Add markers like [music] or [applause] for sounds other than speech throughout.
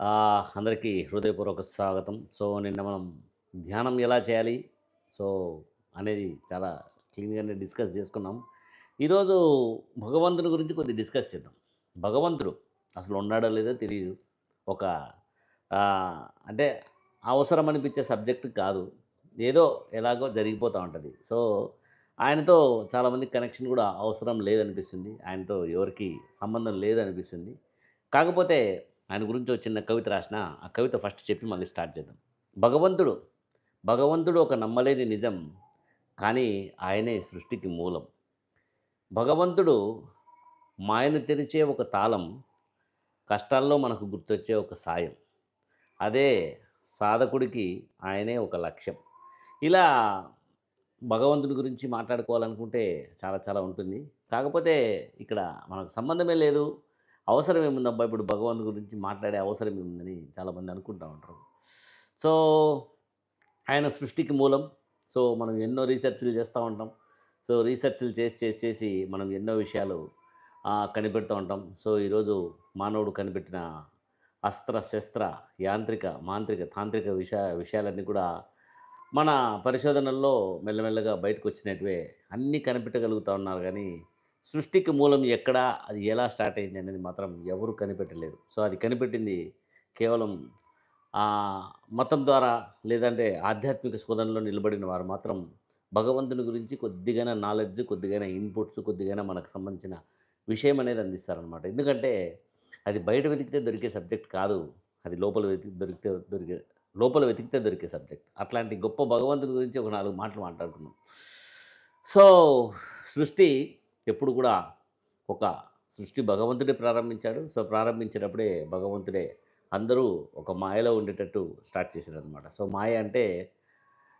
అందరికీ హృదయపూర్వక స్వాగతం. సో నిన్న మనం ధ్యానం ఎలా చేయాలి? సో అనేది చాలా క్లీన్గానే డిస్కస్ చేసుకున్నాం. ఈరోజు భగవంతుని గురించి కొద్ది డిస్కస్ చేద్దాం. భగవంతుడు అసలు ఉన్నాడో లేదో తెలియదు ఒక అంటే అవసరం అనిపించే సబ్జెక్ట్ కాదు. ఏదో ఎలాగో జరిగిపోతూ ఉంటుంది. సో ఆయనతో చాలామంది కనెక్షన్ కూడా అవసరం లేదనిపిస్తుంది. ఆయనతో ఎవరికి సంబంధం లేదనిపిస్తుంది. కాకపోతే ఆయన గురించి ఒక చిన్న కవిత రాసిన ఆ కవిత ఫస్ట్ చెప్పి మళ్ళీ స్టార్ట్ చేద్దాం. భగవంతుడు భగవంతుడు ఒక నమ్మలేని నిజం కానీ ఆయనే సృష్టికి మూలం. భగవంతుడు మాయను తెరిచే ఒక తాళం కష్టాల్లో మనకు గుర్తొచ్చే ఒక సాయం. అదే సాధకుడికి ఆయనే ఒక లక్ష్యం. ఇలా భగవంతుడి గురించి మాట్లాడుకోవాలనుకుంటే చాలా చాలా ఉంటుంది. కాకపోతే ఇక్కడ మనకు సంబంధమే లేదు. అవసరం ఏముందబ్బా ఇప్పుడు భగవంతు గురించి మాట్లాడే అవసరం ఏముందని చాలామంది అనుకుంటూ ఉంటారు. సో ఆయన సృష్టికి మూలం. సో మనం ఎన్నో రీసెర్చ్లు చేస్తూ ఉంటాం. సో రీసెర్చ్లు చేసి చేసి చేసి మనం ఎన్నో విషయాలు కనిపెడుతూ ఉంటాం. సో ఈరోజు మానవుడు కనిపెట్టిన అస్త్ర శస్త్ర యాంత్రిక మాంత్రిక తాంత్రిక విషయ విషయాలన్నీ కూడా మన పరిశోధనల్లో మెల్లమెల్లగా బయటకు వచ్చినట్టువే అన్నీ కనిపెట్టగలుగుతూ ఉన్నారు. కానీ సృష్టికి మూలం ఎక్కడ అది ఎలా స్టార్ట్ అయింది అనేది మాత్రం ఎవరు కనిపెట్టలేరు. సో అది కనిపెట్టింది కేవలం మతం ద్వారా లేదంటే ఆధ్యాత్మిక శోధనలో నిలబడిన వారు మాత్రం భగవంతుని గురించి కొద్దిగానే నాలెడ్జ్ కొద్దిగానే ఇన్పుట్స్ కొద్దిగానే మనకు సంబంధించిన విషయం అనేది అందిస్తారనమాట ఎందుకంటే అది బయట వెతికితే దొరికే సబ్జెక్ట్ కాదు అది లోపల వెతికి దొరికితే దొరికే లోపల వెతికితే దొరికే సబ్జెక్ట్ అట్లాంటి గొప్ప భగవంతుని గురించి ఒక నాలుగు మాటలు మాట్లాడుకున్నాం సో సృష్టి ఎప్పుడు కూడా ఒక సృష్టి భగవంతుడే ప్రారంభించాడు. సో ప్రారంభించినప్పుడే భగవంతుడే అందరూ ఒక మాయలో ఉండేటట్టు స్టార్ట్ చేశారనమాట సో మాయ అంటే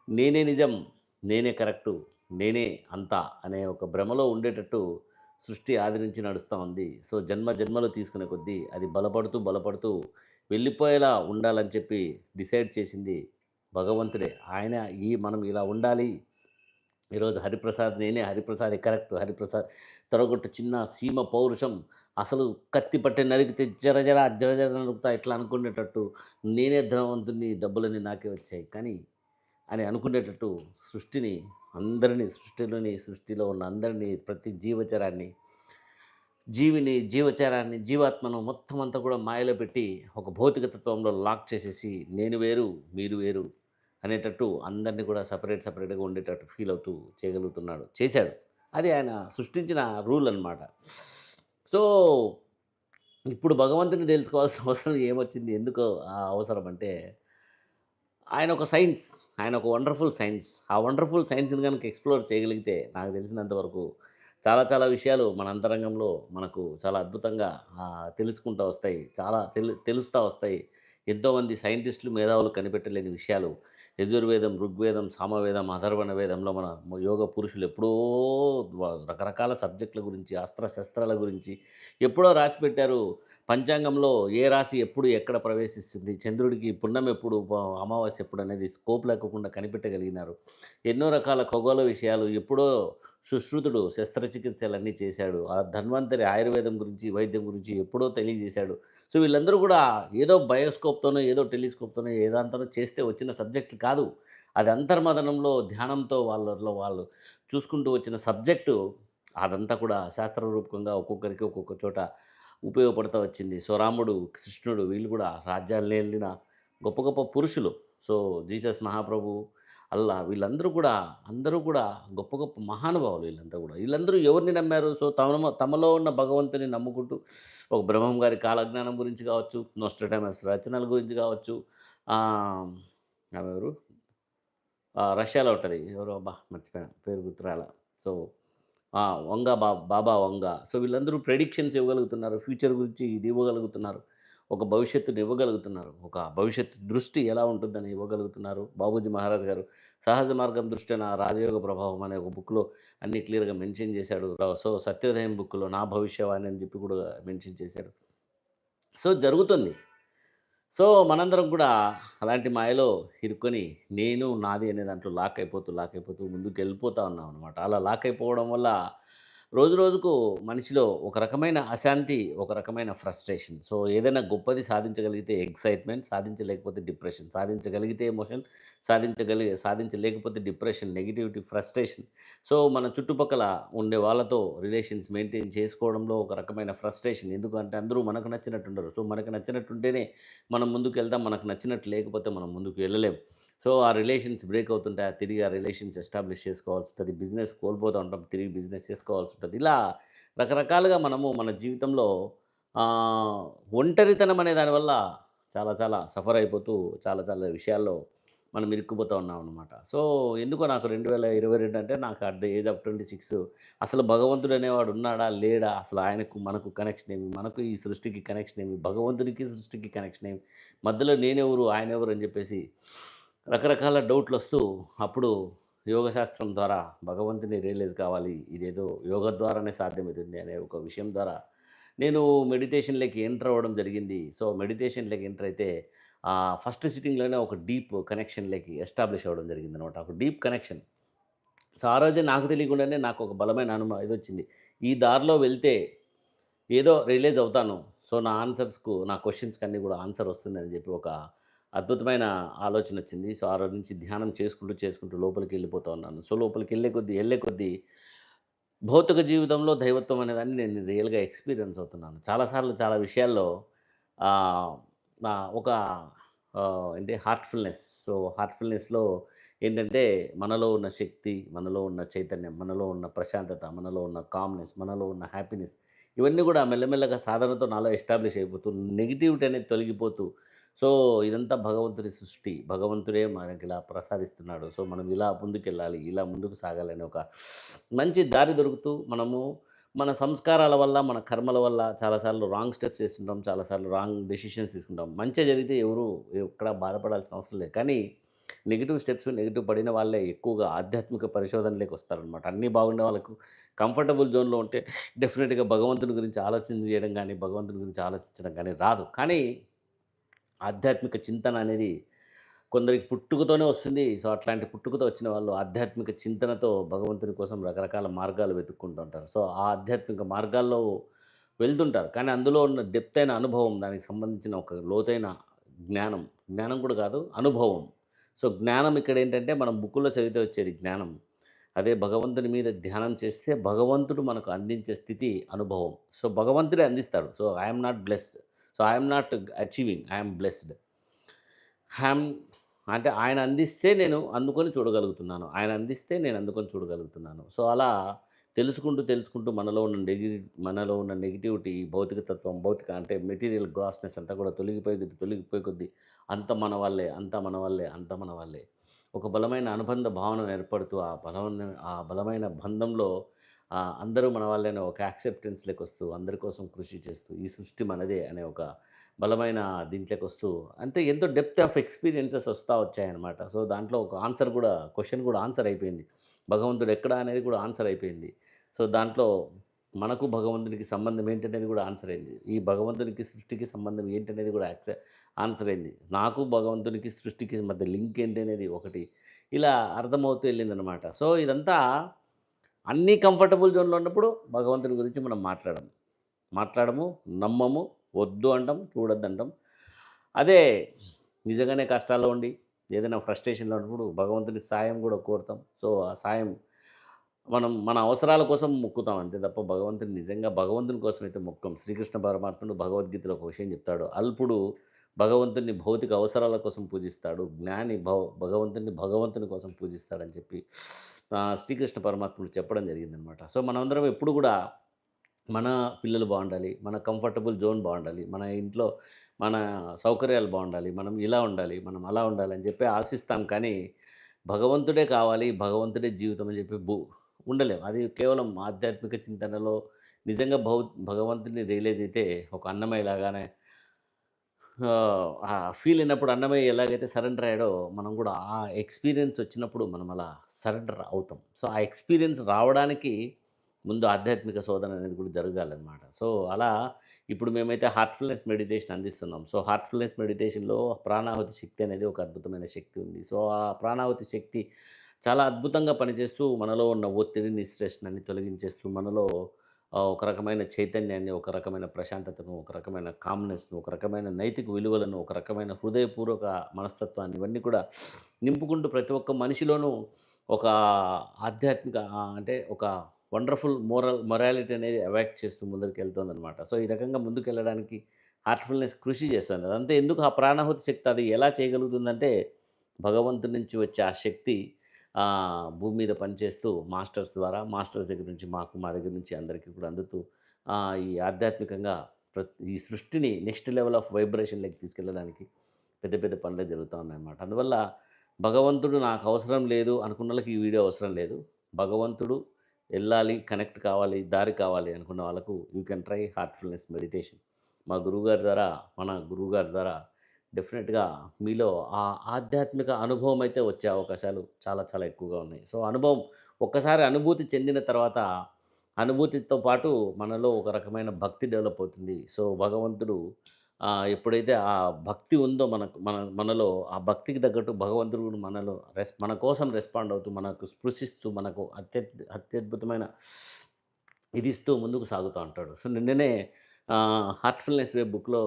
నేనే నిజం నేనే కరెక్టు నేనే అంతా అనే ఒక భ్రమలో ఉండేటట్టు సృష్టి ఆది నుంచి నడుస్తూ ఉంది. సో జన్మ జన్మలు తీసుకునే కొద్దీ అది బలపడుతూ బలపడుతూ వెళ్ళిపోయేలా ఉండాలని చెప్పి డిసైడ్ చేసింది భగవంతుడే. ఆయన ఈ మనం ఇలా ఉండాలి ఈరోజు హరిప్రసాద్ నేనే హరిప్రసాద్ కరెక్ట్ హరిప్రసాద్ తొడగొట్టు చిన్న సీమ పౌరుషం. అసలు కత్తి పట్టి నరికితే జర జర జర జర నరుకుతా ఇట్లా అనుకునేటట్టు నేనే ధనవంతుని డబ్బులని నాకే వచ్చాయి. కానీ అని అనుకునేటట్టు సృష్టిని అందరినీ సృష్టిలోని సృష్టిలో ఉన్న అందరినీ ప్రతి జీవచరాన్ని జీవిని జీవచరాన్ని జీవాత్మను మొత్తం అంతా కూడా మాయలో పెట్టి ఒక భౌతిక తత్వంలో లాక్ చేసేసి నేను వేరు మీరు వేరు అనేటట్టు అందరినీ కూడా సపరేట్ సపరేట్గా ఉండేటట్టు ఫీల్ అవుతూ చేయగలుగుతున్నాడు. చేశాడు. అది ఆయన సృష్టించిన రూల్ అన్నమాట. సో ఇప్పుడు భగవంతుని తెలుసుకోవాల్సిన [laughs] అవసరం ఏమొచ్చింది? ఎందుకు అవసరం అంటే ఆయన ఒక సైన్స్ ఆయన ఒక వండర్ఫుల్ సైన్స్. ఆ వండర్ఫుల్ సైన్స్ని కనుక ఎక్స్ప్లోర్ చేయగలిగితే నాకు తెలిసినంతవరకు చాలా చాలా విషయాలు మన అంతరంగంలో మనకు చాలా అద్భుతంగా తెలుసుకుంటూ వస్తాయి. చాలా తెలు తెలుస్తూ వస్తాయి. ఎంతోమంది సైంటిస్టులు మేధావులు కనిపెట్టలేని విషయాలు యజుర్వేదం ఋగ్వేదం సామవేదం అధర్వణ వేదంలో మన యోగ పురుషులు ఎప్పుడో రకరకాల సబ్జెక్టుల గురించి అస్త్ర శస్త్రాల గురించి ఎప్పుడో రాసి పెట్టారు. పంచాంగంలో ఏ రాశి ఎప్పుడు ఎక్కడ ప్రవేశిస్తుంది చంద్రుడికి పుణ్యం ఎప్పుడు అమావాస్య ఎప్పుడు అనేది స్కోప్ లేకుండా కనిపెట్టగలిగినారు. ఎన్నో రకాల ఖగోళ విషయాలు ఎప్పుడో సుశ్రుతుడు శస్త్రచికిత్సలన్నీ చేశాడు. ఆ ధన్వంతరి ఆయుర్వేదం గురించి వైద్యం గురించి ఎప్పుడో తెలియజేశాడు. సో వీళ్ళందరూ కూడా ఏదో బయోస్కోప్తోనో ఏదో టెలిస్కోప్తోనో ఏదంతనో చేస్తే వచ్చిన సబ్జెక్ట్ కాదు. అది అంతర్మదనంలో ధ్యానంతో వాళ్ళలో వాళ్ళు చూసుకుంటూ వచ్చిన సబ్జెక్టు అదంతా కూడా శాస్త్రరూపకంగా ఒక్కొక్కరికి ఒక్కొక్క చోట ఉపయోగపడుతూ వచ్చింది. సో రాముడు కృష్ణుడు వీళ్ళు కూడా రాజ్యాలు వెళ్ళిన గొప్ప గొప్ప పురుషులు. సో జీసస్ మహాప్రభు అల్లా వీళ్ళందరూ కూడా అందరూ కూడా గొప్ప గొప్ప మహానుభావులు వీళ్ళంతా కూడా. వీళ్ళందరూ ఎవరిని నమ్మారు? సో తమ తమలో ఉన్న భగవంతుని నమ్ముకుంటూ ఒక బ్రహ్మం గారి కాలజ్ఞానం గురించి కావచ్చు నోస్ట్రటమస్ రచనల గురించి కావచ్చు ఎవరు? రష్యాలో ఉంటుంది ఎవరో అబ్బా మర్చిపోయాను పేరు గుర్తురాల సో వంగ బా బాబా వంగ. సో వీళ్ళందరూ ప్రెడిక్షన్స్ ఇవ్వగలుగుతున్నారు ఫ్యూచర్ గురించి ఇది ఇవ్వగలుగుతున్నారు ఒక భవిష్యత్తుని ఇవ్వగలుగుతున్నారు ఒక భవిష్యత్తు దృష్టి ఎలా ఉంటుందని ఇవ్వగలుగుతున్నారు. బాబూజీ మహారాజ్ గారు సహజ మార్గం దృష్టి నా రాజయోగ ప్రభావం అనే ఒక బుక్లో అన్ని క్లియర్గా మెన్షన్ చేశాడు. సో సత్యోదయం బుక్లో నా భవిష్యవాణి అని చెప్పి కూడా మెన్షన్ చేశాడు. సో జరుగుతుంది. సో మనందరం కూడా అలాంటి మాయలో ఇరుక్కొని నేను నాది అనే దాంట్లో లాక్ అయిపోతూ లాక్ అయిపోతూ ముందుకు వెళ్ళిపోతా ఉన్నాం అనమాట అలా లాక్ అయిపోవడం వల్ల రోజు రోజుకు మనిషిలో ఒక రకమైన అశాంతి ఒక రకమైన ఫ్రస్ట్రేషన్. సో ఏదైనా గొప్పది సాధించగలిగితే ఎక్సైట్మెంట్ సాధించలేకపోతే డిప్రెషన్ సాధించగలిగితే ఎమోషన్ సాధించగలి సాధించలేకపోతే డిప్రెషన్ నెగిటివిటీ ఫ్రస్ట్రేషన్. సో మన చుట్టుపక్కల ఉండే వాళ్ళతో రిలేషన్స్ మెయింటైన్ చేసుకోవడంలో ఒక రకమైన ఫ్రస్ట్రేషన్. ఎందుకంటే అందరూ మనకు నచ్చినట్టు ఉండరు సో మనకు నచ్చినట్టుంటేనే మనం ముందుకు వెళ్తాం మనకు నచ్చినట్టు లేకపోతే మనం ముందుకు వెళ్ళలేం. సో ఆ రిలేషన్స్ బ్రేక్ అవుతుంటాయి. తిరిగి ఆ రిలేషన్స్ ఎస్టాబ్లిష్ చేసుకోవాల్సి ఉంటుంది బిజినెస్ కోల్పోతూ ఉంటాం. తిరిగి బిజినెస్ చేసుకోవాల్సి ఉంటుంది ఇలా రకరకాలుగా మనము మన జీవితంలో ఒంటరితనం అనే దానివల్ల చాలా చాలా సఫర్ అయిపోతూ చాలా చాలా విషయాల్లో మనం ఇరుక్కుపోతూ ఉన్నాం అనమాట సో ఎందుకో నాకు రెండు వేల ఇరవై రెండు అంటే నాకు at the age of twenty six అసలు భగవంతుడు అనేవాడు ఉన్నాడా? లేడా? అసలు ఆయనకు మనకు కనెక్షన్ ఏమి? మనకు ఈ సృష్టికి కనెక్షన్ ఏమి? భగవంతుడికి సృష్టికి కనెక్షన్ ఏమి? మధ్యలో నేనెవరు? ఆయన ఎవరు అని చెప్పేసి రకరకాల డౌట్లు వస్తూ అప్పుడు యోగశాస్త్రం ద్వారా భగవంతుని రియలైజ్ కావాలి. ఇదేదో యోగ ద్వారానే సాధ్యమవుతుంది అనే ఒక విషయం ద్వారా నేను మెడిటేషన్లోకి ఎంటర్ అవ్వడం జరిగింది. సో మెడిటేషన్లోకి ఎంటర్ అయితే ఆ ఫస్ట్ సిట్టింగ్లోనే ఒక డీప్ కనెక్షన్లోకి ఎస్టాబ్లిష్ అవ్వడం జరిగింది అనమాట ఒక డీప్ కనెక్షన్. సో ఆ రోజే నాకు తెలియకుండానే నాకు ఒక బలమైన అనుభవం ఇది వచ్చింది. ఈ దారిలో వెళ్తే ఏదో రిలీజ్ అవుతాను. సో నా ఆన్సర్స్కు నా క్వశ్చన్స్కి అన్నీ కూడా ఆన్సర్ వస్తుందని చెప్పి ఒక అద్భుతమైన ఆలోచన వచ్చింది. సో ఆ రోజు నుంచి ధ్యానం చేసుకుంటూ చేసుకుంటూ లోపలికి వెళ్ళిపోతూ ఉన్నాను. సో లోపలికి వెళ్ళే కొద్దీ వెళ్ళే కొద్దీ భౌతిక జీవితంలో దైవత్వం అనేదాన్ని నేను రియల్గా ఎక్స్పీరియన్స్ అవుతున్నాను. చాలాసార్లు చాలా విషయాల్లో నా ఒక అంటే ఏంటి హార్ట్ఫుల్నెస్. సో హార్ట్ఫుల్నెస్లో ఏంటంటే మనలో ఉన్న శక్తి మనలో ఉన్న చైతన్యం మనలో ఉన్న ప్రశాంతత మనలో ఉన్న కామ్నెస్ మనలో ఉన్న హ్యాపీనెస్ ఇవన్నీ కూడా మెల్లమెల్లగా సాధనతో నాలో ఎస్టాబ్లిష్ అయిపోతూ నెగిటివిటీ అనేది తొలగిపోతూ సో ఇదంతా భగవంతుని సృష్టి. భగవంతుడే మనకి ఇలా ప్రసాదిస్తున్నాడు. సో మనం ఇలా ముందుకెళ్ళాలి ఇలా ముందుకు సాగాలని ఒక మంచి దారి దొరుకుతూ మనము మన సంస్కారాల వల్ల మన కర్మల వల్ల చాలాసార్లు రాంగ్ స్టెప్స్ చేస్తుంటాం చాలాసార్లు రాంగ్ డెసిషన్స్ తీసుకుంటాం. మంచిగా జరిగితే ఎవరు ఎక్కడ బాధపడాల్సిన అవసరం లేదు. కానీ నెగిటివ్ స్టెప్స్ నెగిటివ్ పడిన వాళ్ళే ఎక్కువగా ఆధ్యాత్మిక పరిశోధనలోకి వస్తారనమాట అన్నీ బాగుండే వాళ్ళకు కంఫర్టబుల్ జోన్లో ఉంటే డెఫినెట్గా భగవంతుని గురించి ఆలోచన చేయడం కానీ భగవంతుని గురించి ఆలోచించడం కానీ రాదు. కానీ ఆధ్యాత్మిక చింతన అనేది కొందరికి పుట్టుకతోనే వస్తుంది. సో అట్లాంటి పుట్టుకతో వచ్చిన వాళ్ళు ఆధ్యాత్మిక చింతనతో భగవంతుని కోసం రకరకాల మార్గాలు వెతుక్కుంటూ ఉంటారు. సో ఆ ఆధ్యాత్మిక మార్గాల్లో వెళ్తుంటారు. కానీ అందులో ఉన్న డెప్త్ అయిన అనుభవం దానికి సంబంధించిన ఒక లోతైన జ్ఞానం జ్ఞానం కూడా కాదు అనుభవం. సో జ్ఞానం ఇక్కడ ఏంటంటే మనం బుక్కుల్లో చదివితే వచ్చేది జ్ఞానం. అదే భగవంతుని మీద ధ్యానం చేస్తే భగవంతుడు మనకు అందించే స్థితి అనుభవం. సో భగవంతుడే అందిస్తాడు. So I'm not blessed so I'm not achieving I'm blessed Ham అంటే ఆయన అందిస్తే నేను అందుకొని చూడగలుగుతున్నాను. ఆయన అందిస్తే నేను అందుకొని చూడగలుగుతున్నాను. సో అలా తెలుసుకుంటూ తెలుసుకుంటూ మనలో ఉన్న నెగి మనలో ఉన్న నెగిటివిటీ భౌతిక తత్వం భౌతిక అంటే మెటీరియల్ గ్రాస్నెస్ అంతా కూడా తొలగిపోయి కొద్ది తొలగిపోయి కొద్ది అంత మన వల్లే అంత మన వల్లే అంత మన వల్లే. ఒక బలమైన అనుబంధ భావన ఏర్పడుతూ ఆ బలమైన ఆ బలమైన బంధంలో అందరూ మన వాళ్ళని ఒక యాక్సెప్టెన్స్లోకి వస్తూ అందరి కోసం కృషి చేస్తూ ఈ సృష్టి మనదే అనే ఒక బలమైన దీంట్లోకి వస్తూ అంటే ఎంతో డెప్త్ ఆఫ్ ఎక్స్పీరియన్సెస్ వస్తూ వచ్చాయన్నమాట. సో దాంట్లో ఒక ఆన్సర్ కూడా క్వశ్చన్ కూడా ఆన్సర్ అయిపోయింది. భగవంతుడు ఎక్కడ అనేది కూడా ఆన్సర్ అయిపోయింది. సో దాంట్లో మనకు భగవంతునికి సంబంధం ఏంటనేది కూడా ఆన్సర్ అయింది. ఈ భగవంతునికి సృష్టికి సంబంధం ఏంటనేది కూడా యాక్సె ఆన్సర్ అయింది. నాకు భగవంతునికి సృష్టికి మధ్య లింక్ ఏంటి అనేది ఒకటి ఇలా అర్థమవుతూ వెళ్ళిందనమాట సో ఇదంతా అన్నీ కంఫర్టబుల్ జోన్లో ఉన్నప్పుడు భగవంతుని గురించి మనం మాట్లాడము. మాట్లాడము నమ్మము వద్దు అంటాం చూడొద్దు అంటాం. అదే నిజంగానే కష్టాల్లో ఉండి ఏదైనా ఫ్రస్ట్రేషన్లో ఉన్నప్పుడు భగవంతుని సాయం కూడా కోరుతాం. సో ఆ సాయం మనం మన అవసరాల కోసం మొక్కుతాం అంతే తప్ప భగవంతుని నిజంగా భగవంతుని కోసం అయితే మొక్కం. శ్రీకృష్ణ పరమాత్ముడు భగవద్గీతలో ఒక విషయం చెప్తాడు. అల్పుడు భగవంతుని భౌతిక అవసరాల కోసం పూజిస్తాడు. జ్ఞాని భగవంతుని భగవంతుని కోసం పూజిస్తాడని చెప్పి శ్రీకృష్ణ పరమాత్ముడు చెప్పడం జరిగిందనమాట. సో మనమందరం ఎప్పుడు కూడా మన పిల్లలు బాగుండాలి మన కంఫర్టబుల్ జోన్ బాగుండాలి మన ఇంట్లో మన సౌకర్యాలు బాగుండాలి మనం ఇలా ఉండాలి మనం అలా ఉండాలి అని చెప్పి ఆశిస్తాం. కానీ భగవంతుడే కావాలి భగవంతుడే జీవితం అని చెప్పి భూ ఉండలేం. అది కేవలం ఆధ్యాత్మిక చింతనలో నిజంగా భౌ భగవంతుని రియలైజ్ అయితే ఒక అన్నమయ్యలాగానే లాగానే ఆ ఫీల్ అయినప్పుడు అన్నమయ్య ఎలాగైతే సరెండర్ అయ్యాడో మనం కూడా ఆ ఎక్స్పీరియన్స్ వచ్చినప్పుడు మనం అలా సరెండర్ అవుతాం. సో ఆ ఎక్స్పీరియన్స్ రావడానికి ముందు ఆధ్యాత్మిక శోధన అనేది కూడా జరగాలన్నమాట. సో అలా ఇప్పుడు మేమైతే హార్ట్ఫుల్నెస్ మెడిటేషన్ అందిస్తున్నాం. సో హార్ట్ఫుల్నెస్ మెడిటేషన్లో ప్రాణాహుతి శక్తి అనేది ఒక అద్భుతమైన శక్తి ఉంది. సో ఆ ప్రాణాహుతి శక్తి చాలా అద్భుతంగా పనిచేస్తూ మనలో ఉన్న ఒత్తిడిని, స్ట్రెస్ని తొలగించేస్తూ మనలో ఒక రకమైన చైతన్యాన్ని, ఒక రకమైన ప్రశాంతతను, ఒక రకమైన కామ్‌నెస్‌ను, ఒక రకమైన నైతిక విలువలను, ఒక రకమైన హృదయపూర్వక మనస్తత్వాన్ని ఇవన్నీ కూడా నింపుకుంటూ ప్రతి ఒక్క మనిషిలోనూ ఒక ఆధ్యాత్మిక అంటే ఒక వండర్‌ఫుల్ మోరల్ మొరాలిటీ అనేది అవాక్ట్ చేస్తూ ముందరికెళ్తోందనమాట. సో, ఈ రకంగా ముందుకెళ్ళడానికి హార్ట్‌ఫుల్‌నెస్ కృషి చేస్తుంది. అదంతా ఎందుకు ఆ ప్రాణాహుతి శక్తి అది ఎలా చేయగలుగుతుందంటే, భగవంతుడి నుంచి వచ్చే ఆ శక్తి భూమి మీద పనిచేస్తూ మాస్టర్స్ ద్వారా, మాస్టర్స్ దగ్గర నుంచి మాకు, మా దగ్గర నుంచి అందరికీ కూడా అందుతూ ఈ ఆధ్యాత్మికంగా ఈ సృష్టిని నెక్స్ట్ లెవెల్ ఆఫ్ వైబ్రేషన్‌లోకి తీసుకెళ్ళడానికి పెద్ద పెద్ద పనులే జరుగుతూ ఉన్నాయన్నమాట. అందువల్ల భగవంతుడు నాకు అవసరం లేదు అనుకున్న వాళ్ళకి ఈ వీడియో అవసరం లేదు. భగవంతుడు వెళ్ళాలి కనెక్ట్ కావాలి, దారి కావాలి అనుకున్న వాళ్ళకు you can try heartfulness meditation. మా గురువుగారి ద్వారా, మన గురువుగారి ద్వారా డెఫినెట్‌గా మీలో ఆ ఆధ్యాత్మిక అనుభవం అయితే వచ్చే అవకాశాలు చాలా చాలా ఎక్కువగా ఉన్నాయి. సో, అనుభవం ఒక్కసారి అనుభూతి చెందిన తర్వాత అనుభూతితో పాటు మనలో ఒక రకమైన భక్తి డెవలప్ అవుతుంది. సో, భగవంతుడు ఎప్పుడైతే ఆ భక్తి ఉందో మనకు మన మనలో ఆ భక్తికి తగ్గట్టు భగవంతుడు మనలో రెస్ మన కోసం రెస్పాండ్ అవుతూ, మనకు స్పృశిస్తూ, మనకు అత్యద్ అత్యద్భుతమైన ఇది ఇస్తూ ముందుకు సాగుతూ ఉంటాడు. సో, నిన్ననే హార్ట్‌ఫుల్‌నెస్ వే బుక్‌లో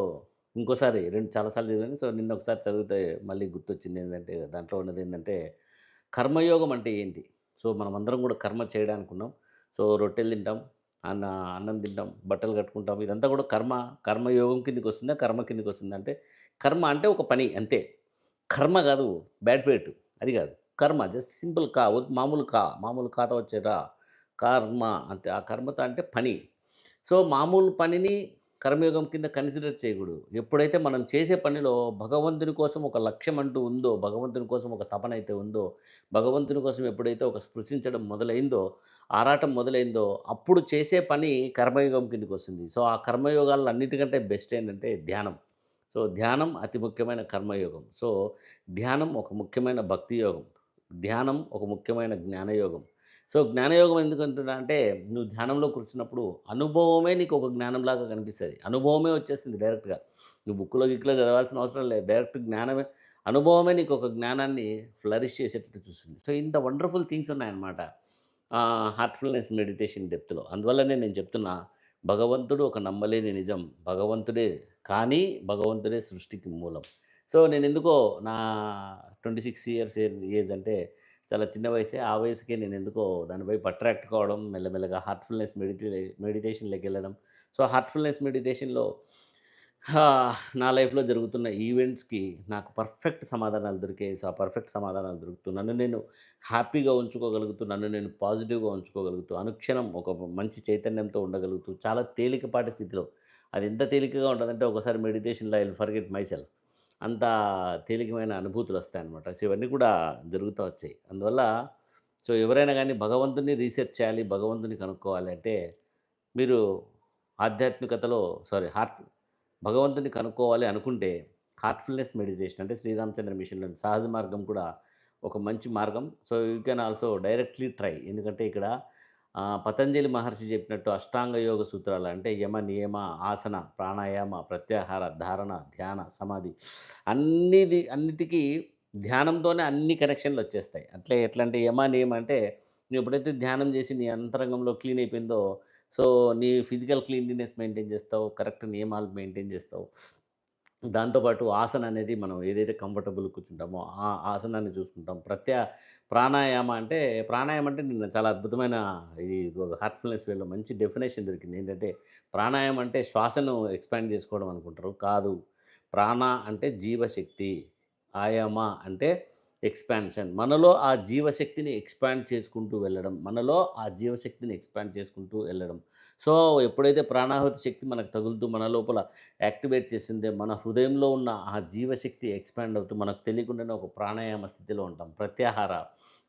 ఇంకోసారి రెండు చాలా సార్లు చదివాను. సో, నిన్న ఒకసారి చదివితే మళ్ళీ గుర్తొచ్చింది ఏంటంటే దాంట్లో ఉన్నది ఏంటంటే కర్మయోగం అంటే ఏంటి? సో, మనం అందరం కూడా కర్మ చేయడానికున్నాం. సో, రొట్టెలు తింటాం, అన్న అన్నం తింటాం, బట్టలు కట్టుకుంటాం. ఇదంతా కూడా కర్మ, కర్మయోగం కిందకి వస్తుందా కర్మ కిందకొస్తుందా? అంటే కర్మ అంటే ఒక పని అంతే. కర్మ కాదు బ్యాడ్ ఫేట్ అది కాదు. కర్మ జస్ట్ సింపుల్ కా మామూలు కా, మామూలు కాత వచ్చేరా కర్మ అంతే. ఆ కర్మతో అంటే పని. సో, మామూలు పనిని కర్మయోగం కింద కన్సిడర్ చేయకూడదు. ఎప్పుడైతే మనం చేసే పనిలో భగవంతుని కోసం ఒక లక్ష్యం అంటూ ఉందో, భగవంతుని కోసం ఒక తపన అయితే ఉందో, భగవంతుని కోసం ఎప్పుడైతే ఒక స్పృశించడం మొదలైందో, ఆరాటం మొదలైందో, అప్పుడు చేసే పని కర్మయోగం కిందకొస్తుంది. సో, ఆ కర్మయోగాల్లో అన్నిటికంటే బెస్ట్ ఏంటంటే ధ్యానం. సో, ధ్యానం అతి ముఖ్యమైన కర్మయోగం. సో, ధ్యానం ఒక ముఖ్యమైన భక్తి యోగం. ధ్యానం ఒక ముఖ్యమైన జ్ఞానయోగం. సో, జ్ఞానయోగం ఎందుకు అంటున్నా అంటే, నువ్వు ధ్యానంలో కూర్చున్నప్పుడు అనుభవమే నీకు ఒక జ్ఞానంలాగా కనిపిస్తుంది అనుభవమే వచ్చేసింది డైరెక్ట్‌గా. నువ్వు బుక్‌లో, గిక్‌లో చదవాల్సిన అవసరం లేదు. డైరెక్ట్ జ్ఞానమే అనుభవమే నీకు ఒక జ్ఞానాన్ని ఫ్లరిష్ చేసేటట్టు చూస్తుంది. సో, ఇంత వండర్‌ఫుల్ థింగ్స్ ఉన్నాయన్నమాట. హార్ట్‌ఫుల్‌నెస్ మెడిటేషన్ డెప్త్‌లో. అందువల్లనే నేను చెప్తున్నా, భగవంతుడు ఒక నమ్మలేని నిజం. భగవంతుడే కానీ, భగవంతుడే సృష్టికి మూలం. సో, నేను ఎందుకో నా 26 ఇయర్స్ ఏ ఏజ్ అంటే చాలా చిన్న వయసే. ఆ వయసుకే నేను ఎందుకో దానిపై అట్రాక్ట్ కావడం, మెల్లమెల్లగా హార్ట్‌ఫుల్‌నెస్ మెడిటే మెడిటేషన్లోకి వెళ్ళడం సో, హార్ట్‌ఫుల్‌నెస్ మెడిటేషన్‌లో నా లైఫ్‌లో జరుగుతున్న ఈవెంట్స్‌కి నాకు పర్ఫెక్ట్ సమాధానాలు దొరికాయి. సో, ఆ పర్ఫెక్ట్ సమాధానాలు దొరుకుతూ నన్ను నేను హ్యాపీగా ఉంచుకోగలుగుతూ, నన్ను నేను పాజిటివ్‌గా ఉంచుకోగలుగుతూ, అనుక్షణం ఒక మంచి చైతన్యంతో ఉండగలుగుతూ, చాలా తేలికపాటి స్థితిలో అది ఎంత తేలికగా ఉంటుందంటే ఒకసారి మెడిటేషన్‌లో I will forget myself. అంత తేలికమైన అనుభూతులు వస్తాయన్నమాట సో, ఇవన్నీ కూడా జరుగుతూ వచ్చాయి. అందువల్ల సో, ఎవరైనా కానీ భగవంతుని రీసెర్చ్ చేయాలి, భగవంతుని కనుక్కోవాలి అంటే, మీరు ఆధ్యాత్మికతలో సారీ హార్ట్ భగవంతుని కనుక్కోవాలి అనుకుంటే, హార్ట్‌ఫుల్‌నెస్ మెడిటేషన్ అంటే శ్రీరామచంద్ర మిషన్‌లోని సహజ మార్గం కూడా ఒక మంచి మార్గం. So, you can also directly try. ఎందుకంటే ఇక్కడ పతంజలి మహర్షి చెప్పినట్టు అష్టాంగ యోగ సూత్రాలు అంటే యమ, నియమ, ఆసన, ప్రాణాయామ, ప్రత్యాహార, ధారణ, ధ్యాన, సమాధి అన్నిది అన్నిటికీ ధ్యానంతోనే అన్ని కనెక్షన్‌లు వచ్చేస్తాయి. అట్లే ఎట్లా అంటే యమ, నియమ అంటే నువ్వు ఎప్పుడైతే ధ్యానం చేసి నీ అంతరంగంలో క్లీన్ అయిపోయిందో, సో, నీ ఫిజికల్ క్లీన్లీనెస్ మెయింటైన్ చేస్తావు. కరెక్ట్ నియమాలు మెయింటైన్ చేస్తావు. దాంతోపాటు ఆసన అనేది మనం ఏదైతే కంఫర్టబుల్ కూర్చుంటామో, ఆ ఆసనాన్ని చూసుకుంటాం. ప్రత్యా ప్రాణాయామ అంటే ప్రాణాయామం అంటే నిన్న చాలా అద్భుతమైన ఇది హార్ట్‌ఫుల్‌నెస్ వేలో మంచి డెఫినేషన్ దొరికింది. ఏంటంటే, ప్రాణాయామం అంటే శ్వాసను ఎక్స్‌పాండ్ చేసుకోవడం అనుకుంటారు. కాదు. ప్రాణ అంటే జీవశక్తి. ఆయామ అంటే ఎక్స్‌పాన్షన్. మనలో ఆ జీవశక్తిని ఎక్స్‌పాండ్ చేసుకుంటూ వెళ్ళడం. మనలో ఆ జీవశక్తిని ఎక్స్‌పాండ్ చేసుకుంటూ వెళ్ళడం. సో, ఎప్పుడైతే ప్రాణాహుతి శక్తి మనకు తగులుతూ మన లోపల యాక్టివేట్ చేసిందే మన హృదయంలో ఉన్న ఆ జీవశక్తి ఎక్స్‌పాండ్ అవుతూ మనకు తెలియకుండానే ఒక ప్రాణాయామ స్థితిలో ఉంటాం. ప్రత్యాహార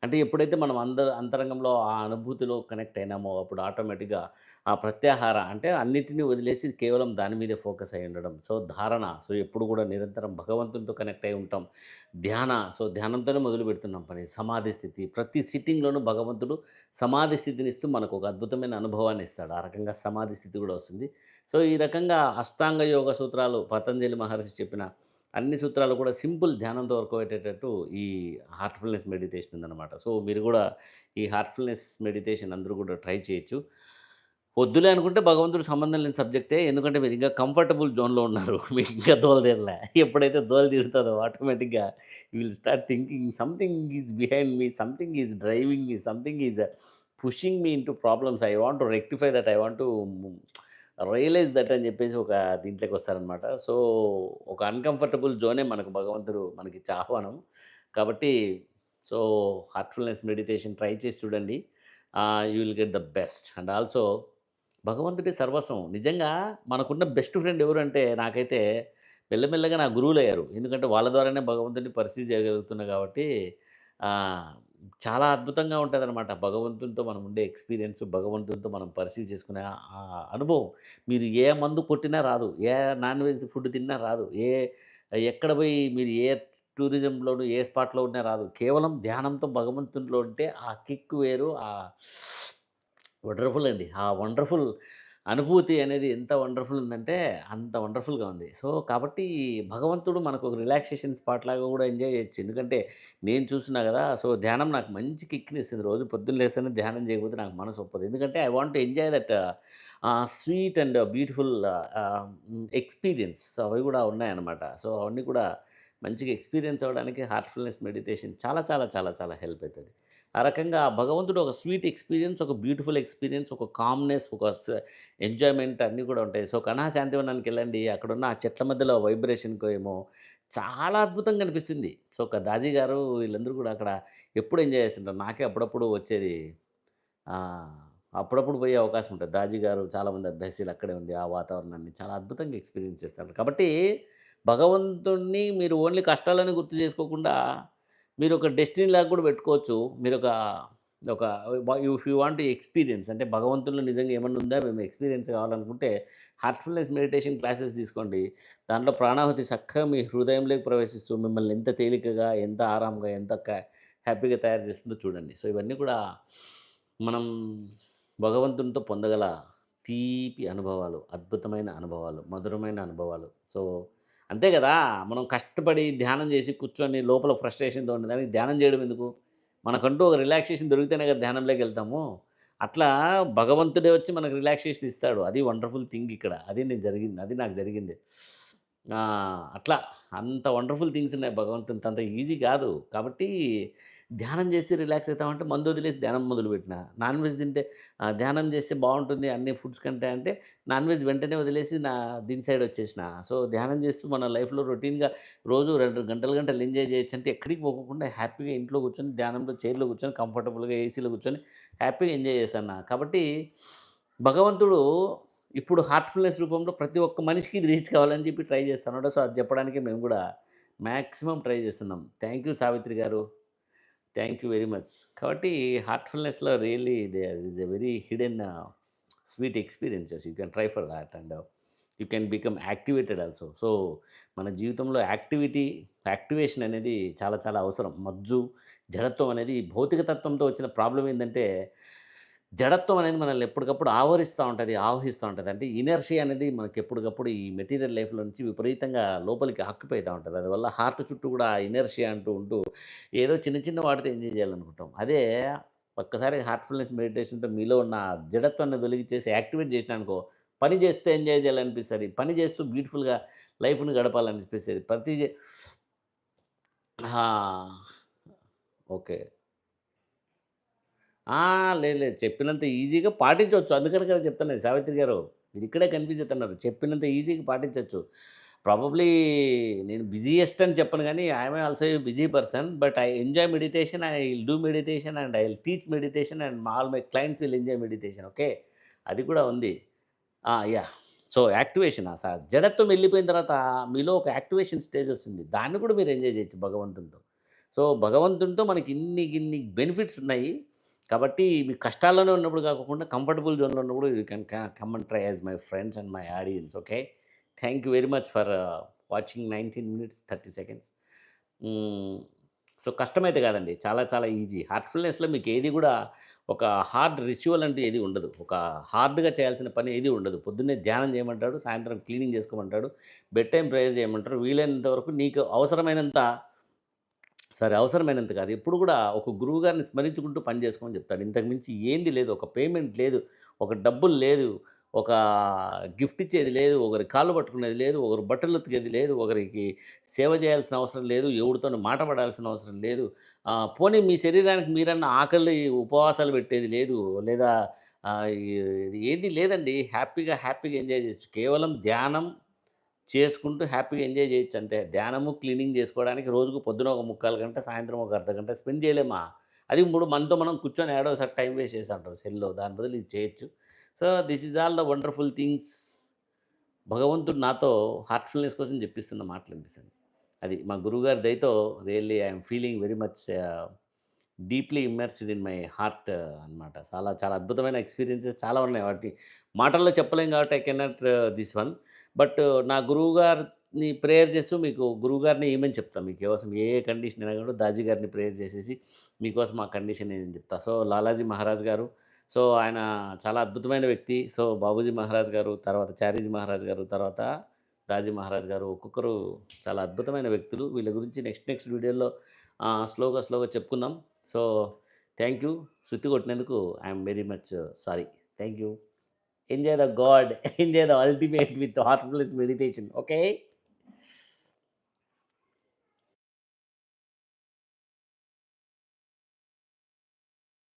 అంటే ఎప్పుడైతే మనం అంద అంతరంగంలో ఆ అనుభూతిలో కనెక్ట్ అయినామో, అప్పుడు ఆటోమేటిక్‌గా ఆ ప్రత్యాహార అంటే అన్నిటిని వదిలేసి కేవలం దాని మీదే ఫోకస్ అయ్యి ఉండడం. సో, ధారణ సో, ఎప్పుడు కూడా నిరంతరం భగవంతునితో కనెక్ట్ అయి ఉంటాం. ధ్యాన సో, ధ్యానంతోనే మొదలు పెడుతున్నాం పని. సమాధి స్థితి ప్రతి సిట్టింగ్‌లోనూ భగవంతుడు సమాధి స్థితిని ఇస్తూ మనకు ఒక అద్భుతమైన అనుభవాన్ని ఇస్తాడు. ఆ రకంగా సమాధి స్థితి కూడా వస్తుంది. సో, ఈ రకంగా అష్టాంగ యోగ సూత్రాలు పతంజలి మహర్షి చెప్పిన అన్ని సూత్రాలు కూడా సింపుల్ ధ్యానంతో వర్క్ అయ్యేటట్టు ఈ హార్ట్‌ఫుల్‌నెస్ మెడిటేషన్ ఉందన్నమాట. సో, మీరు కూడా ఈ హార్ట్‌ఫుల్‌నెస్ మెడిటేషన్ అందరూ కూడా ట్రై చేయొచ్చు. వద్దులే అనుకుంటే భగవంతుడు సంబంధం లేని సబ్జెక్టే. ఎందుకంటే మీరు ఇంకా కంఫర్టబుల్ జోన్‌లో ఉన్నారు. [laughs] మీకు ఇంకా దోల ఎప్పుడైతే దోల తీరుతదో ఆటోమేటిక్‌గా you will start thinking something is behind me, something is driving me, something is pushing me into problems. I want to rectify that. I want to realise that అని చెప్పేసి ఒక దీంట్లోకి వస్తారనమాట. సో, ఒక అన్‌కంఫర్టబుల్ జోనే మనకు భగవంతుడు మనకి ఆహ్వానం. కాబట్టి సో, హార్ట్‌ఫుల్‌నెస్ మెడిటేషన్ ట్రై చేసి చూడండి. You will get the best. And also భగవంతుడి సర్వస్వం. నిజంగా మనకున్న బెస్ట్ ఫ్రెండ్ ఎవరంటే నాకైతే మెల్లమెల్లగా నా గురువులు అయ్యారు ఎందుకంటే వాళ్ళ ద్వారానే భగవంతుడిని పరిస్థితి చేయగలుగుతున్నా కాబట్టి చాలా అద్భుతంగా ఉంటదనమాట. భగవంతునితో మనం ఉండే ఎక్స్‌పీరియన్స్, భగవంతునితో మనం పరిచయం చేసుకునే ఆ అనుభవం మీరు ఏ మందు కొట్టినా రాదు. ఏ నాన్ వెజ్ ఫుడ్ తిన్నా రాదు. ఏ ఎక్కడ పోయి మీరు ఏ టూరిజంలోను ఏ స్పాట్‌లో ఉన్నా రాదు. కేవలం ధ్యానంతో భగవంతునిలో ఉంటే ఆ కిక్ వేరు. ఆ వండర్‌ఫుల్ అండి. ఆ వండర్‌ఫుల్ అనుభూతి అనేది ఎంత వండర్‌ఫుల్ ఉందంటే అంత వండర్‌ఫుల్‌గా ఉంది. సో, కాబట్టి భగవంతుడు మనకు ఒక రిలాక్సేషన్ స్పాట్ లాగా కూడా ఎంజాయ్ చేయొచ్చు. ఎందుకంటే నేను చూస్తున్నా కదా సో, ధ్యానం నాకు మంచి కిక్‌నిస్తుంది. రోజు పొద్దున్న లేస్తేనే ధ్యానం చేయకపోతే నాకు మనసు ఒప్పదు. ఎందుకంటే I want to enjoy that sweet and beautiful experience. So, అవి కూడా ఉన్నాయన్నమాట. సో, అవన్నీ కూడా మంచిగా ఎక్స్‌పీరియన్స్ అవ్వడానికి హార్ట్‌ఫుల్‌నెస్ మెడిటేషన్ చాలా చాలా చాలా చాలా హెల్ప్ అవుతుంది ఆ రకంగా భగవంతుడు ఒక స్వీట్ ఎక్స్‌పీరియన్స్, ఒక బ్యూటిఫుల్ ఎక్స్‌పీరియన్స్, ఒక కామ్‌నెస్, ఒక ఎంజాయ్‌మెంట్ అన్నీ కూడా ఉంటాయి. సో, కణహ శాంతివనానికెళ్ళండి. అక్కడున్న ఆ చెట్ల మధ్యలో వైబ్రేషన్‌కో ఏమో చాలా అద్భుతంగా అనిపిస్తుంది. సో, ఒక దాజీ గారు వీళ్ళందరూ కూడా అక్కడ ఎప్పుడు ఎంజాయ్ చేస్తుంటారు. నాకే అప్పుడప్పుడు వచ్చేది అప్పుడప్పుడు పోయే అవకాశం ఉంటుంది దాజీ గారు చాలామంది అభ్యాసీలు అక్కడే ఉండి ఆ వాతావరణాన్ని చాలా అద్భుతంగా ఎక్స్‌పీరియన్స్ చేస్తారు. కాబట్టి భగవంతుణ్ణి మీరు ఓన్లీ కష్టాలని గుర్తు చేసుకోకుండా మీరు ఒక డెస్టినీ లాగా కూడా పెట్టుకోవచ్చు. మీరొక ఒక ఒక ఇఫ్ యూ వాంట్ ఎక్స్‌పీరియన్స్ అంటే భగవంతుల్లో నిజంగా ఏమన్నా ఉందా మేము ఎక్స్‌పీరియన్స్ కావాలనుకుంటే హార్ట్‌ఫుల్‌నెస్ మెడిటేషన్ క్లాసెస్ తీసుకోండి. దాంట్లో ప్రాణాహుతి చక్కగా మీ హృదయంలోకి ప్రవేశిస్తూ మిమ్మల్ని ఎంత తేలికగా, ఎంత ఆరాంగా, ఎంత హ్యాపీగా తయారు చేస్తుందో చూడండి. సో, ఇవన్నీ కూడా మనం భగవంతునితో పొందగల తీపి అనుభవాలు, అద్భుతమైన అనుభవాలు, మధురమైన అనుభవాలు. సో, అంతే కదా మనం కష్టపడి ధ్యానం చేసి కూర్చొని లోపల ఫ్రస్ట్రేషన్‌తో ఉండేదానికి ధ్యానం చేయడం ఎందుకు? మనకంటూ ఒక రిలాక్సేషన్ దొరికితేనే కదా ధ్యానంలోకెళ్తాము. అట్లా భగవంతుడే వచ్చి మనకు రిలాక్సేషన్ ఇస్తాడు. అది వండర్‌ఫుల్ థింగ్ ఇక్కడ. అది నేను జరిగింది. అది నాకు జరిగింది. అట్లా అంత వండర్‌ఫుల్ థింగ్స్ ఉన్నాయి భగవంతుని అంత ఈజీ కాదు. కాబట్టి ధ్యానం చేసి రిలాక్స్ అవుతామంటే మందు వదిలేసి ధ్యానం మొదలుపెట్టిన. నాన్ వెజ్ తింటే ధ్యానం చేస్తే బాగుంటుంది అన్ని ఫుడ్స్ కంటే అంటే నాన్ వెజ్ వెంటనే వదిలేసి నా దీని సైడ్ వచ్చేసిన. సో, ధ్యానం చేస్తూ మన లైఫ్‌లో రొటీన్‌గా రోజు రెండు గంటలు గంటలు ఎంజాయ్ చేయొచ్చంటే ఎక్కడికి పోకుండా హ్యాపీగా ఇంట్లో కూర్చొని ధ్యానంలో చైర్‌లో కూర్చొని కంఫర్టబుల్‌గా ఏసీలో కూర్చొని హ్యాపీగా ఎంజాయ్ చేశాను. కాబట్టి భగవంతుడు ఇప్పుడు హార్ట్‌ఫుల్‌నెస్ రూపంలో ప్రతి ఒక్క మనిషికి ఇది రీచ్ కావాలని చెప్పి ట్రై చేస్తున్నాడు. సో, అది చెప్పడానికి మేము కూడా మ్యాక్సిమం ట్రై చేస్తున్నాం. Thank you Savitri garu. Thank you very much. కాబట్టి హార్ట్‌ఫుల్‌నెస్‌లో really there is a very hidden sweet experiences. You can try for that and you can become activated also. So, మన జీవితంలో activity, activation అనేది చాలా చాలా అవసరం. మజ్జు, జడత్వం అనేది భౌతిక తత్వంతో వచ్చిన ప్రాబ్లం ఏంటంటే జడత్వం అనేది మనల్ని ఎప్పటికప్పుడు ఆవరిస్తూ ఉంటుంది ఆవహిస్తూ ఉంటుంది అంటే ఇనర్షి అనేది మనకి ఎప్పటికప్పుడు ఈ మెటీరియల్ లైఫ్‌లో నుంచి విపరీతంగా లోపలికి హక్కుపోతూ ఉంటుంది అందువల్ల హార్ట్ చుట్టూ కూడా ఇనర్షి ఇనర్షియా అంటూ ఉంటూ ఏదో చిన్న చిన్న వాటితో ఎంజాయ్ చేయాలనుకుంటాం. అదే ఒక్కసారి హార్ట్‌ఫుల్‌నెస్ మెడిటేషన్‌తో మీలో ఉన్న జడత్వాన్ని వెలిగించేసి యాక్టివేట్ చేసినామనుకో పని చేస్తే ఎంజాయ్ చేయాలనిపిస్తుంది పని చేస్తూ బ్యూటిఫుల్‌గా లైఫ్‌ని గడపాలనిపిస్తుంది ప్రతి ఓకే. లేదు లేదు. చెప్పినంత ఈజీగా పాటించవచ్చు అందుకని కదా చెప్తున్నది సావిత్రి గారు. మీరు ఇక్కడే కనిపించుతున్నారు చెప్పినంత ఈజీగా పాటించవచ్చు ప్రాబబ్లీ నేను బిజీయెస్ట్ అని చెప్పను కానీ I also busy person. But I enjoy meditation. I will do meditation and I will teach meditation and all my clients will enjoy meditation. Okay. అది కూడా ఉంది. యా సో, యాక్టివేషన్ సార్ జడత్వం వెళ్ళిపోయిన తర్వాత మీలో ఒక యాక్టివేషన్ స్టేజ్ వస్తుంది. దాన్ని కూడా మీరు ఎంజాయ్ చేయొచ్చు భగవంతునితో. సో, భగవంతునితో మనకి ఇన్ని ఇన్ని బెనిఫిట్స్ ఉన్నాయి. కాబట్టి మీ కష్టాల్లోనే ఉన్నప్పుడు కాకుండా కంఫర్టబుల్ జోన్‌లో ఉన్నప్పుడు you can come and try as my friends and my audience. Okay. Thank you very much for watching 19 minutes 30 seconds. So, కష్టమైతే కాదండి. చాలా చాలా ఈజీ. హార్ట్‌ఫుల్‌నెస్‌లో మీకు ఏది కూడా ఒక హార్డ్ రిచువల్ అంటే ఏది ఉండదు ఒక హార్డ్గా చేయాల్సిన పని ఏది ఉండదు పొద్దున్నే ధ్యానం చేయమంటాడు సాయంత్రం క్లీనింగ్ చేసుకోమంటాడు బెడ్ టైం ప్రేయర్ చేయమంటారు వీలైనంత వరకు నీకు అవసరమైనంత సరే అవసరమైనంత కాదు. ఎప్పుడు కూడా ఒక గురువు గారిని స్మరించుకుంటూ పని చేసుకోమని చెప్తాడు. ఇంతకుమించి ఏంది లేదు. ఒక పేమెంట్ లేదు. ఒక డబ్బులు లేదు. ఒక గిఫ్ట్ ఇచ్చేది లేదు. ఒకరి కాళ్ళు పట్టుకునేది లేదు. ఒకరు బట్టలు ఉతికేది లేదు. ఒకరికి సేవ చేయాల్సిన అవసరం లేదు. ఎవరితో మాట పడాల్సిన అవసరం లేదు. పోనీ మీ శరీరానికి మీరన్న ఆకలి ఉపవాసాలు పెట్టేది లేదు. లేదా ఏది లేదండి. హ్యాపీగా హ్యాపీగా ఎంజాయ్ చేయొచ్చు. కేవలం ధ్యానం చేసుకుంటూ హ్యాపీగా ఎంజాయ్ చేయొచ్చు. అంతే ధ్యానము క్లీనింగ్ చేసుకోవడానికి రోజుకు పొద్దున ఒక ముక్కాలు గంట సాయంత్రం ఒక అర్ధ గంట స్పెండ్ చేయలేమా? అది ఇప్పుడు మనతో మనం కూర్చొని ఏడోసారి టైం వేస్ట్ చేసి అంటారు సెల్లో దాని బదులు ఇది చేయొచ్చు. So this is all the wonderful things. భగవంతుడు నాతో హార్ట్ఫుల్నెస్ కోసం చెప్పిస్తున్న మాటలు అనిపిస్తుంది అది మా గురువుగారి దయతో really I'm feeling very much deeply immersed in my heart అనమాట చాలా చాలా అద్భుతమైన ఎక్స్పీరియన్సెస్ చాలా ఉన్నాయి. వాటి మాటల్లో చెప్పలేం కాబట్టి I cannot this one. But నా గురువు గారిని ప్రేయర్ చేస్తూ మీకు గురువు గారిని ఏమని చెప్తాను మీకు ఏ కండిషన్ అయినా కూడా దాజీ గారిని ప్రేయర్ చేసేసి మీకోసం ఆ కండిషన్ ఏమని చెప్తా? సో లాలాజీ మహారాజ్ గారు సో ఆయన చాలా అద్భుతమైన వ్యక్తి. సో బాబూజీ మహారాజ్ గారు తర్వాత చారీజీ మహారాజ్ గారు తర్వాత రాజీ మహారాజ్ గారు ఒక్కొక్కరు చాలా అద్భుతమైన వ్యక్తులు. వీళ్ళ గురించి నెక్స్ట్ నెక్స్ట్ వీడియోలో స్లోగా స్లోగా చెప్పుకుందాం. So thank you. Shruti కొట్టినందుకు I'm very much sorry. Thank you. enjoy the god. [laughs] Enjoy the ultimate with the heartfulness meditation. Okay?